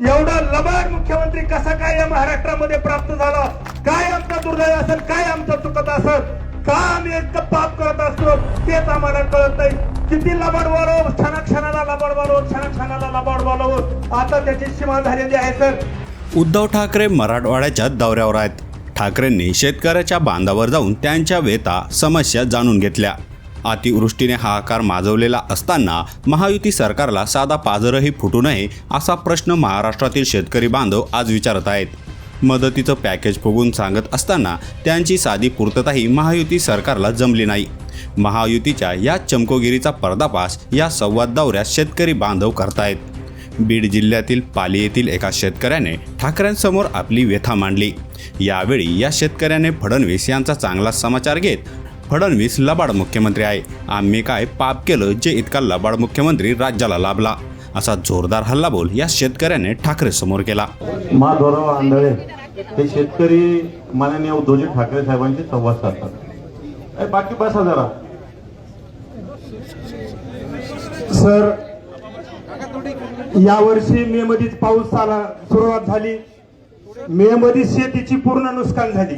एवढा लबाड मुख्यमंत्री कसा काय या महाराष्ट्रामध्ये प्राप्त झाला? काय आमचा दुर्दैव असेल? काय आमचं चुकत असेल? का आम्ही इतकं पाप करत असतो? तेच आम्हाला कळत नाही. किती लबाड वाढव क्षणाक्षणाला लबाड वाढव क्षणाक्षणाला लबाड वाढव आता त्याची सीमा झालेली आहे सर. उद्धव ठाकरे मराठवाड्याच्या दौऱ्यावर आहेत. ठाकरेंनी शेतकऱ्याच्या बांधावर जाऊन त्यांच्या वेता समस्या जाणून घेतल्या. अतिवृष्टीने हाहाकार माजवलेला असताना महायुती सरकारला साधा पाजरही फुटू नये असा प्रश्न महाराष्ट्रातील शेतकरी बांधव आज विचारत आहेत. मदतीचं पॅकेज फुगून सांगत असताना त्यांची साधी पूर्तताही महायुती सरकारला जमली नाही. महायुतीच्या या चमकोगिरीचा पर्दापास या संवाद दौऱ्यात शेतकरी बांधव करतायत. बीड जिल्ह्यातील पाली येथील एका शेतकऱ्याने ठाकरेंसमोर आपली व्यथा मांडली. यावेळी या शेतकऱ्याने फडणवीस यांचा चांगला समाचार घेत फडणवीस लबाड मुख्यमंत्री आहे. आम्ही काय पाप केलं जे इतका लबाड मुख्यमंत्री राज्याला लाभला? असा जोरदार हल्लाबोल या शेतकऱ्याने ठाकरे समोर केला. माधवराव आंधळे हे शेतकरी माननीय उद्धवजी ठाकरे साहेबांशी संवाद साधतात. बाकी बसा जरा. सर यावर्षी मे मध्येच पाऊस आला सुरुवात झाली. मे मध्ये शेतीची पूर्ण नुकसान झाली.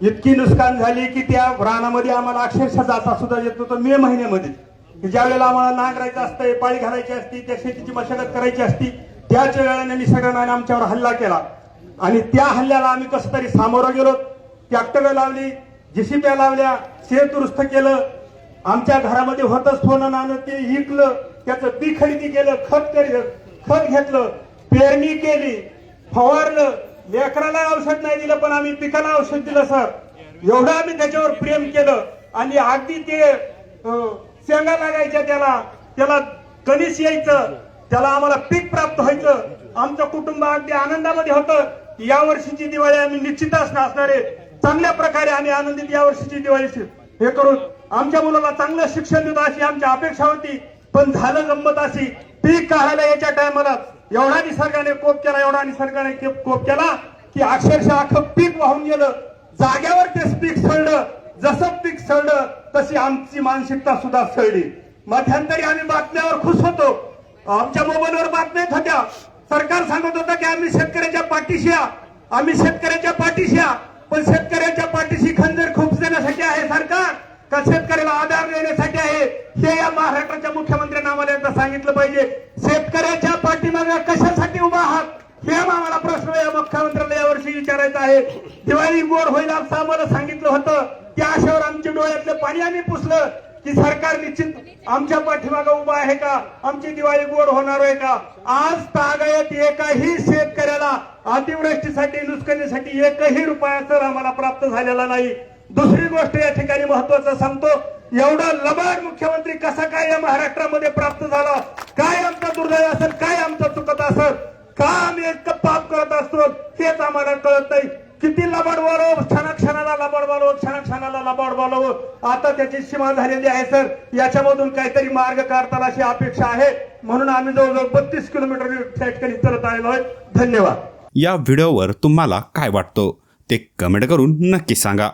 इतकी नुकसान झाली की त्या रानामध्ये आम्हाला अक्षरशः जाता सुद्धा येत नव्हतं. मे महिन्यामध्ये. की ज्या वेळेला आम्हाला नांगरायचं असतं पाळी घालायची असती त्या शेतीची मशागत करायची असती त्याच वेळेला निसर्गाने आमच्यावर हल्ला केला. आणि त्या हल्ल्याला आम्ही कसं तरी सामोरं गेलो. ट्रॅक्टर लावली जेसीप्या लावल्या शेत दुरुस्त केलं. आमच्या घरामध्ये होतच सोनं नाणं ते विकलं त्याचं बी खरेदी केलं खत केलं खत घेतलं पेरणी केली फवारलं. लेकराला औषध नाही दिलं पण आम्ही पिकाला औषध दिलं सर. एवढं आम्ही त्याच्यावर प्रेम केलं. आणि अगदी ते शेंगा लागायच्या त्याला. त्याला कणीस यायचं. त्याला आम्हाला पीक प्राप्त व्हायचं. आमचं कुटुंब अगदी आनंदामध्ये होतं. या वर्षीची दिवाळी आम्ही निश्चितच असणार. चांगल्या प्रकारे आम्ही आनंदित या वर्षीची दिवाळी हे करून आमच्या मुलाला चांगलं शिक्षण देतो अशी आमची अपेक्षा होती. पण झालं गंमत अशी. पीक काढायला याच्या टायमाला एवढा निसर्गाने कोप केला एवढा निसर्गाने के- कोप केला. की अक्षरशः अख्खं पीक वाहून गेलं. जाग्यावर ते पीक सळलं जसं पीक सळलं तशी आमची मानसिकता सुद्धा सळली मध्यंतरी आम्ही बातम्यावर खुश होतो. आमच्या मोबाईलवर बातम्या येत होत्या. सरकार सांगत होतं की आम्ही शेतकऱ्याच्या पाठीशी आम्ही शेतकऱ्याच्या पाठीशी पण शेतकऱ्याच्या पाठीशी खंजर खूप देण्यासाठी आहे सरकार. का शेतकऱ्याला आधार देण्यासाठी आहे? हे या महाराष्ट्राच्या मुख्यमंत्र्यांना आम्हाला एकदा सांगितलं पाहिजे. शेतकऱ्याच्या पाठीमागे कशासाठी उभा आहात? हे आम्हाला प्रश्न या मुख्यमंत्र्याला यावर्षी विचारायचा आहे. दिवाळी गोड होईल असं आम्हाला सांगितलं होतं त्या आशेवर आमच्या डोळ्यातलं पाणी आम्ही पुसलं की सरकार निश्चित आमच्या पाठीमागे उभा आहे का? आमची दिवाळी गोड होणार आहे का? आज तागायत एकाही शेतकऱ्याला अतिवृष्टीसाठी नुसकणीसाठी एकही रुपया सर आम्हाला प्राप्त झालेला नाही. दुसरी गोष्ट या ठिकाणी महत्वाचं सांगतो. एवढा लबाड मुख्यमंत्री कसा काय या महाराष्ट्रामध्ये प्राप्त झाला? काय आमचा दुर्दैव असेल? काय आमचं चुकत असेल? का आम्ही इतकं पाप करत असतो हेच आम्हाला कळत नाही. किती लबाड वाढव क्षणा क्षणाला लबाड वाढव क्षणा क्षणाला लबाड वाढव आता त्याची सीमा झालेली आहे सर. याच्यामधून काहीतरी मार्ग काढताना अशी अपेक्षा आहे. म्हणून आम्ही जवळजवळ बत्तीस किलोमीटर त्या ठिकाणी चलत आलेलो आहे. धन्यवाद. या व्हिडिओवर तुम्हाला काय वाटतं ते कमेंट करून नक्की सांगा.